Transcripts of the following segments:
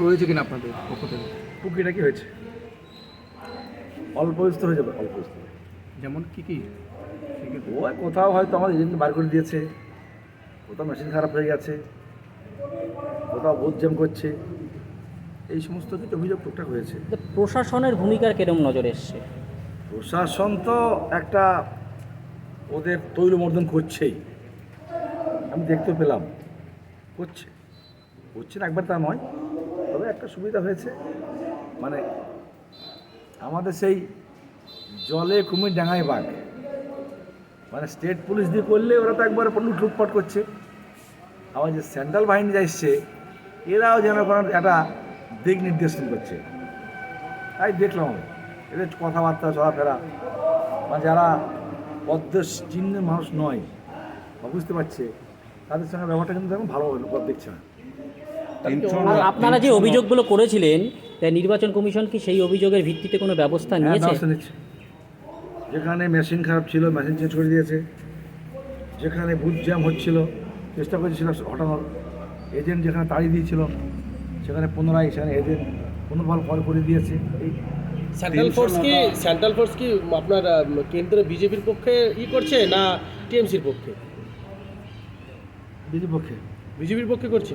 রয়েছে কিনা আপনাদের পক্ষ থেকে? কুকিটা কি হয়েছে? অল্প বিস্তর হয়ে যাবে অল্প বিস্তর। যেমন কি কি? ওই কোথাও হয়তো আমাদের এজেন্ট বার করে দিয়েছে কোথাও মেশিন খারাপ হয়ে গেছে কোথাও ভোট জ্যাম করছে এই সমস্ত কিছু অভিযোগ টুকটাক হয়েছে। প্রশাসনের ভূমিকার কেরম নজর এসছে? প্রশাসন তো একটা ওদের তৈলমর্দন করছেই। আমি দেখতে পেলাম। করছে। করছে না একবার তা নয়। তবে একটা সুবিধা হয়েছে। মানে আমাদের সেই জলে কুমির ডাঙায় বাঘ। মানে স্টেট পুলিশ দিয়ে করলে ওরা তো একবার লুট লুটপাট করছে। আবার যে সেন্ট্রাল বাহিনী যা এসছে, এরাও যেন কোনো একটা দিক নির্দেশন করছে। তাই দেখলাম আমি। এদের কথাবার্তা, চলাফেরা। মানে যারা পদ্ম চিহ্নের মানুষ নয়, বা বুঝতে পারছে, তাদের সঙ্গে ব্যবহারটা কিন্তু এখন ভালো লোক দেখছে না। আপনারা যে অভিযোগগুলো করেছিলেন তা নির্বাচন কমিশন কি সেই অভিযোগের ভিত্তিতে কোনো ব্যবস্থা হ্যাঁ, নিয়েছে? যেখানে মেশিন খারাপ ছিল মেশিন চেঞ্জ করে দিয়েছে। যেখানে বুথ জ্যাম হচ্ছিল চেষ্টা করেছিল হটানোর। এজেন্ট যেখানে তাড়িয়ে দিয়েছিল সেখানে পুনরায় সেখানে এজেন্ট পুনর্বল কল করে দিয়েছে। এই সেন্ট্রাল ফোর্স কি সেন্ট্রাল ফোর্স কি আপনার কেন্দ্রে বিজেপির পক্ষে ই করছে না টিএমসির পক্ষে? বিজেপি পক্ষে। বিজেপির পক্ষে করছে?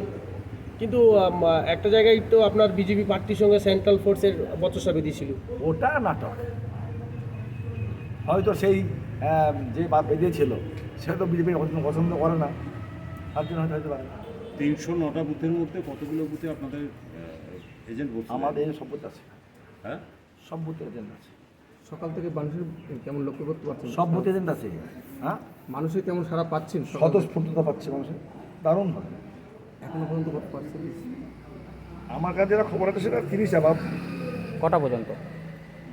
কিন্তু একটা জায়গায় তো আপনার বিজেপি পার্টির সঙ্গে সেন্ট্রাল ফোর্সের বচসা বেঁধেছিল ওটা নাটক। হয়তো সেই যে বা বেঁধেছিল সে তো বিজেপি পছন্দ করে না। তার জন্য হয়তো হতে পারে। না। তিনশো নটা বুথের মধ্যে কতগুলো বুথে আপনাদের এজেন্ট বসছে? আমাদের সব বুথ আছে। হ্যাঁ? সব বুথে এজেন্ট আছে। সকাল থেকে মানুষের কেমন লক্ষ্য করতে পারছেন? সব বুথে এজেন্ট আছে। হ্যাঁ? মানুষের কেমন সারা পাচ্ছেন স্বতঃস্ফূর্ততা পাচ্ছে মানুষের। দারুণ হবে এখনও পর্যন্ত কত পাচ্ছেন আমার কাছে যেটা খবর আছে সেটা তিরিশ আবার কটা পর্যন্ত?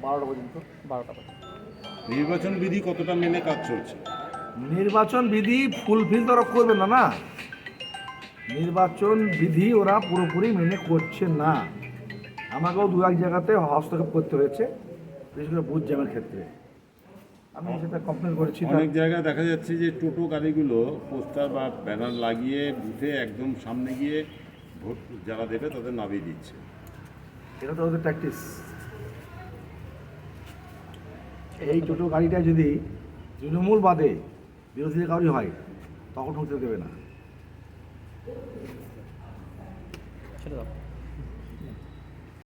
বারোটা পর্যন্ত। বারোটা পর্যন্ত। নির্বাচন বিধি কতটা মেনে কাজ চলছে? নির্বাচন বিধি ফুলফিল তো ওরা করবে না না? নির্বাচন বিধি ওরা পুরোপুরি মেনে করছে না। আমাকেও দু এক জায়গাতে হস্তক্ষেপ করতে হয়েছে বিশেষ করে বুথ জ্যামের ক্ষেত্রে। আমি সেটা কমপ্লেন করেছি অনেক জায়গায় দেখা যাচ্ছে যে টোটো গাড়িগুলো পোস্টার বা ব্যানার লাগিয়ে বুথে একদম সামনে গিয়ে ভোট যারা দেবে তাদের নামিয়ে দিচ্ছে। এটা তো ওদের প্র্যাকটিস এই টোটো গাড়িটা যদি তৃণমূল বাদে বিরোধী কাউরি হয় তখন ঢুকতে দেবে না। সেটা দাও।